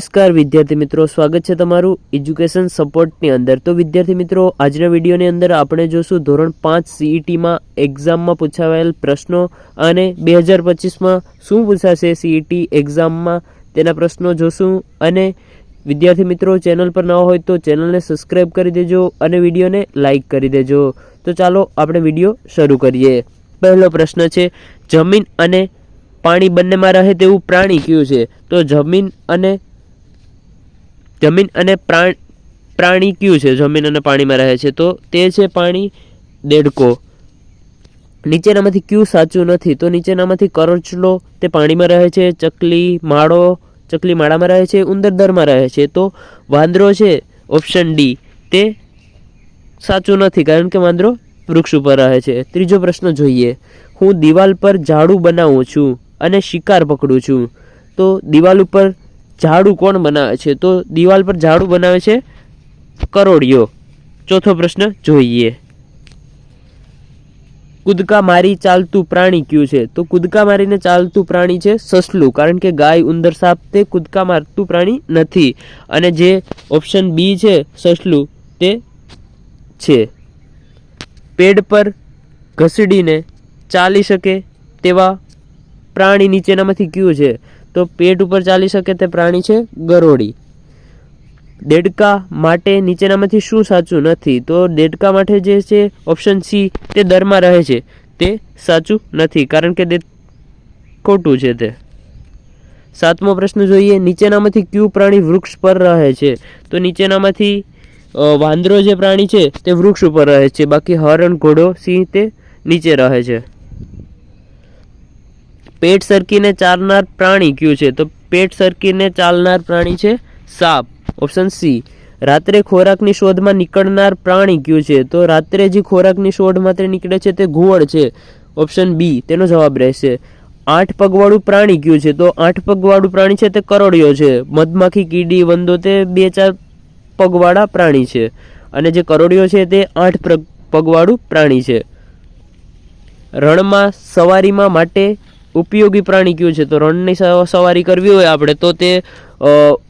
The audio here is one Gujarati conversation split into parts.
નમસ્કાર વિદ્યાર્થી મિત્રો, સ્વાગત છે તમારું એજ્યુકેશન સપોર્ટની અંદર. તો વિદ્યાર્થી મિત્રો, આજના વિડીયોની અંદર આપણે જોશું ધોરણ પાંચ સીઈટીમાં એક્ઝામમાં પૂછાવાયેલ પ્રશ્નો અને બે હજાર પચીસમાં શું પૂછાશે સીઈટી એક્ઝામમાં તેના પ્રશ્નો જોશું. અને વિદ્યાર્થી મિત્રો, ચેનલ પર ન હોય તો ચેનલને સબસ્ક્રાઈબ કરી દેજો અને વિડીયોને લાઇક કરી દેજો. તો ચાલો આપણે વીડિયો શરૂ કરીએ. પહેલો પ્રશ્ન છે, જમીન અને પાણી બંનેમાં રહે તેવું પ્રાણી કયું છે? તો જમીન અને જમીન અને પ્રાણ, પ્રાણી કયું છે? જમીન અને પાણીમાં રહે છે. તો તે છે પાણી દેડકો. નીચેનામાંથી ક્યુ સાચું નથી? તો નીચેનામાંથી કરચલો તે પાણીમાં રહે છે, ચકલી માળો, ચકલી માળામાં રહે છે ઉંદર દરમાં રહે છે. તો વાંદરો છે, ઓપ્શન ડી તે સાચું નથી, કારણ કે વાંદરો વૃક્ષ ઉપર રહે છે. ત્રીજો પ્રશ્ન જોઈએ. હું દિવાલ પર ઝાડુ બનાવું છું અને શિકાર પકડું છું. તો દિવાલ ઉપર ઝાડુ કોણ બનાવે છે? તો દિવાલ પર ઝાડુ બનાવે છે કરોડિયો ચોથો પ્રશ્ન જોઈએ. કૂદકા મારી ચાલતું પ્રાણી કયું છે? તો કૂદકા મારીને ચાલતું પ્રાણી છે સસલું, કારણ કે ગાય ઉંદર સાપ તે કૂદકા મારતું પ્રાણી નથી. અને જે ઓપ્શન બી છે સસલું તે છે. પેડ પર ઘસડીને ચાલી શકે તેવા પ્રાણી નીચેનામાંથી કયું છે? તો પેટ ઉપર ચાલી શકે તે પ્રાણી છે ગરોળી. દેડકા માટે નીચેનામાંથી શું સાચું નથી? તો દેડકા માટે જે છે ઓપ્શન સી તે દરમાં રહે છે. તે સાચું નથી, કારણ કે તે ખોટું છે તે. સાતમો પ્રશ્ન જોઈએ, નીચેનામાંથી ક્યુ પ્રાણી વૃક્ષ પર રહે છે? તો નીચેનામાંથી વાંદરો જે પ્રાણી છે, તે વૃક્ષ ઉપર રહે છે. બાકી હરણ, ઘોડો, સિંહ તે નીચે રહે છે. પેટ સરકીને ચાલનાર પ્રાણી કયું છે? તો પેટ સરકીને ચાલનાર પ્રાણી છે સાપ. ઓપ્શન સી, રાત્રે ખોરાકની શોધમાં નીકળનાર પ્રાણી કયું છે? તો રાત્રે જે ખોરાકની શોધ માટે નીકળે છે તે ઘુવડ છે. ઓપ્શન બી, તેનો જવાબ રહેશે. આઠ પગવાળું પ્રાણી કયું છે? તો આઠ પગવાળું પ્રાણી છે તે કરોડિયો છે. મધમાખી, કીડી, વંદો તે બે ચાર પગવાળા પ્રાણી છે. અને જે કરોડિયો છે તે આઠ પગવાળું પ્રાણી છે. રણમાં, સવારીમાં માટે ઉપયોગી પ્રાણી કયું છે? તો રણની સવારી કરવી હોય આપણે, તો તે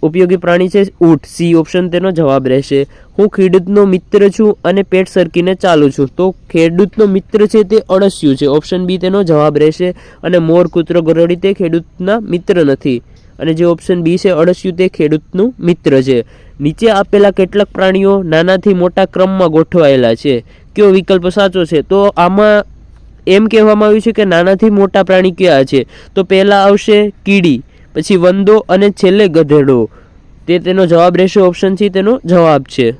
ઉપયોગી પ્રાણી છે ઊંટ. સી ઓપ્શન તેનો જવાબ રહેશે. હું ખેડૂતનો મિત્ર છું અને પેટ સરકીને ચાલું છું. તો ખેડૂતનો મિત્ર છે તે અળસિયું છે. ઓપ્શન બી તેનો જવાબ રહેશે. અને મોર, કૂતરો, ગરોળી તે ખેડૂતના મિત્ર નથી. અને જે ઓપ્શન બી છે અળસિયું તે ખેડૂતનું મિત્ર છે. નીચે આપેલા કેટલાક પ્રાણીઓ નાનાથી મોટા ક્રમમાં ગોઠવાયેલા છે. કયો વિકલ્પ સાચો છે? તો આમાં એમ કહેવામાં આવ્યું છે કે નાનાથી મોટા પ્રાણી કયા છે? તો પહેલાં આવશે કીડી, પછી વંદો અને છેલ્લે ગધેડો. તે તેનો જવાબ રહેશે ઓપ્શન સી, તેનો જવાબ છે.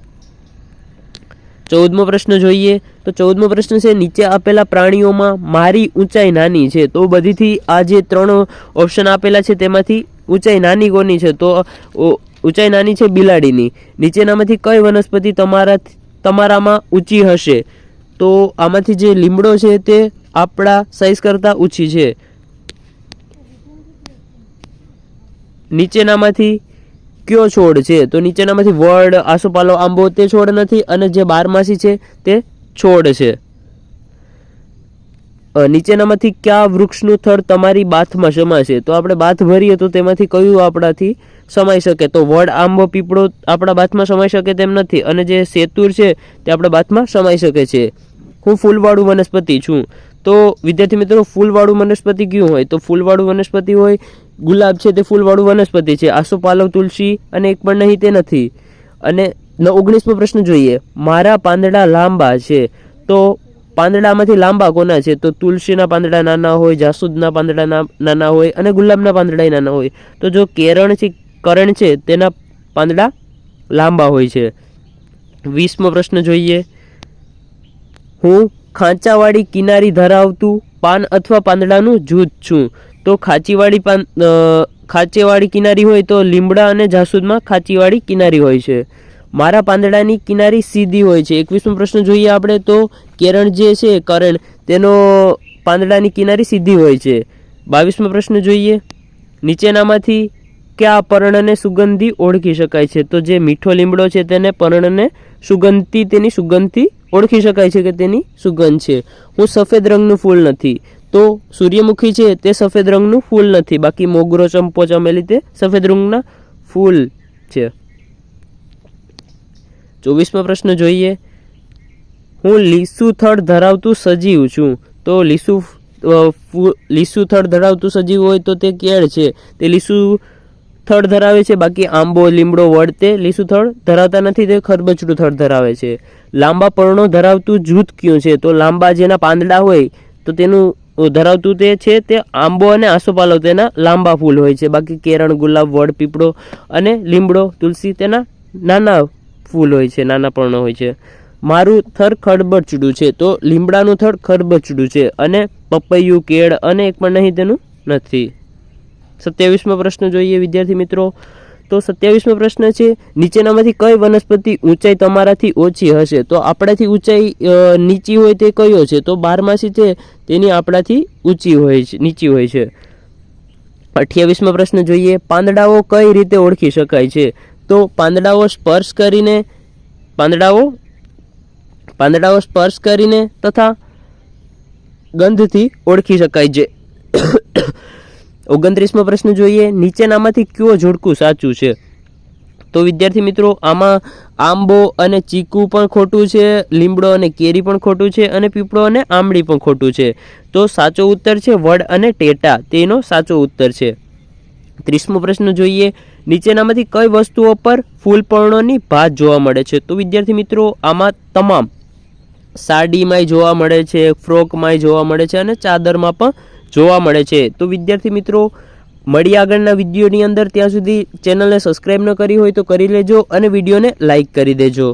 ચૌદમો પ્રશ્ન જોઈએ. તો ચૌદમો પ્રશ્ન છે, નીચે આપેલા પ્રાણીઓમાં મારી ઊંચાઈ નાની છે, તો બધીથી આ જે ત્રણ ઓપ્શન આપેલા છે, તેમાંથી ઊંચાઈ નાની કોની છે? તો ઊંચાઈ નાની છે બિલાડીની. નીચેનામાંથી કઈ વનસ્પતિ તમારા, તમારામાં ઊંચી હશે? તો આમાંથી જે લીમડો છે તે આપણા સાઈઝ કરતાં ઊંચી છે. નીચેનામાંથી કયો છોડ છે? તો નીચેનામાંથી વડ, આસોપાલો, આંબો તે છોડ નથી અને જે બારમાસી છે તે છોડ છે. નીચેનામાંથી કયા વૃક્ષનું થડ તમારી બાથમાં સમાશે? તો આપણે બાથ ભરીએ તો તેમાંથી કયું આપણાથી સમાઈ શકે? તો વડ, આંબો, પીપળો આપણા બાથમાં સમાઈ શકે તેમ નથી અને જે સેતુર છે તે આપણા બાથમાં સમાઈ શકે છે. હું ફૂલવાળું વનસ્પતિ છું. તો વિદ્યાર્થી મિત્રો, ફૂલવાળું વનસ્પતિ કયું હોય? તો ફૂલવાળું વનસ્પતિ હોય, ગુલાબ છે તે ફૂલવાળું વનસ્પતિ છે. આસોપાલવ તુલસી અને એક પણ નહીં, તે નથી. અને ઓગણીસમો પ્રશ્ન જોઈએ. મારા પાંદડા લાંબા છે. તો પાંદડામાંથી લાંબા કોના છે? તો તુલસીના પાંદડા નાના હોય, જાસૂદના પાંદડા નાના હોય અને ગુલાબના પાંદડા નાના હોય. તો જો કેરણ છે, કરણ છે, તેના પાંદડા લાંબા હોય છે. વીસમો પ્રશ્ન જોઈએ. હું ખાંચાવાળી કિનારી ધરાવતું પાન અથવા પાંદડાનું જૂથ છું. તો ખાંચીવાળી પાન ખાંચેવાળી કિનારી હોય તો લીમડા અને જાસૂદમાં ખાંચીવાળી કિનારી હોય છે. મારા પાંદડાની કિનારી સીધી હોય છે. એકવીસમો પ્રશ્ન જોઈએ આપણે તો કેરણ જે છે, કરણ, તેનો પાંદડાની કિનારી સીધી હોય છે. બાવીસમો પ્રશ્ન જોઈએ. નીચેનામાંથી કયા પર્ણને સુગંધી ઓળખી શકાય છે? તો જે મીઠો લીમડો છે તેને પર્ણને સુગંધથી તેની સુગંધથી ઓળખી શકાય છે કે તેની સુગંધ છે. હું સફેદ રંગનું ફૂલ નથી. તો સૂર્યમુખી છે તે સફેદ રંગનું ફૂલ નથી. બાકી મોગરો, ચંપો, ચમેલી તે સફેદ રંગના ફૂલ છે. ચોવીસમો પ્રશ્ન જોઈએ. હું લીસુ થડ ધરાવતું સજીવ છું. તો લીસુ લીસુ થડ ધરાવતું સજીવ હોય તો તે કેળ છે. તે લીસુ થડ ધરાવે છે, બાકી આંબો, લીમડો વડ તે લીસું થડ ધરાવતા નથી, તે ખરબચડું થડ ધરાવે છે. લાંબા પર્ણો ધરાવતું જૂથ કયું છે? તો લાંબા જેના પાંદડા હોય, તો તેનું ધરાવતું તે છે, તે આંબો અને આસોપાલવ તેના લાંબા ફૂલ હોય છે. બાકી કેરણ, ગુલાબ, વડ, પીપળો અને લીમડો, તુલસી તેના નાના ફૂલ હોય છે, નાના પર્ણો હોય છે. મારું થર ખડબચડું છે, તો લીમડાનું થડ ખડબચડું છે અને પપૈયું, કેળ અને એક પણ નહીં તેનું નથી. સત્યાવીસમો પ્રશ્ન જોઈએ, વિદ્યાર્થી મિત્રો. તો સત્યાવીસમો પ્રશ્ન છે, નીચેનામાંથી કઈ વનસ્પતિ ઊંચાઈ તમારાથી ઓછી હશે? તો આપણાથી ઊંચાઈ નીચી હોય તે કયો છે? તો બારમાસી છે, તેની આપણાથી ઊંચી હોય છે, નીચી હોય છે. અઠ્યાવીસમો પ્રશ્ન જોઈએ, પાંદડાઓ કઈ રીતે ઓળખી શકાય છે? તો પાંદડાઓ સ્પર્શ કરીને, પાંદડાઓ પાંદડાઓ સ્પર્શ કરીને તથા ગંધથી ઓળખી શકાય છે. ઓગણત્રીસમો પ્રશ્ન જોઈએ. નીચેનામાંથી કયો જોડકું સાચું છે? તો વિદ્યાર્થી મિત્રો, આમાં આંબો અને ચીકુ પણ ખોટું છે, લીમડો અને કેરી પણ ખોટું છે અને પીપળો અને આંબળી પણ ખોટું છે. તો સાચો ઉત્તર છે વડ અને ટેટા. તેનો સાચો ઉત્તર છે. ત્રીસમો પ્રશ્ન જોઈએ. નીચેનામાંથી કઈ વસ્તુઓ પર ફૂલપર્ણોની ભાત જોવા મળે છે? તો વિદ્યાર્થી મિત્રો, આમાં તમામ સાડીમાંય જોવા મળે છે, ફ્રોકમાંય જોવા મળે છે અને ચાદરમાં પણ જોવા મળે છે. તો વિદ્યાર્થી મિત્રો, મળી આગળના વિડીયોની અંદર ત્યાં સુધી ચેનલને સબસ્ક્રાઈબ ન કરી હોય તો કરી લેજો અને વિડીયોને લાઈક કરી દેજો.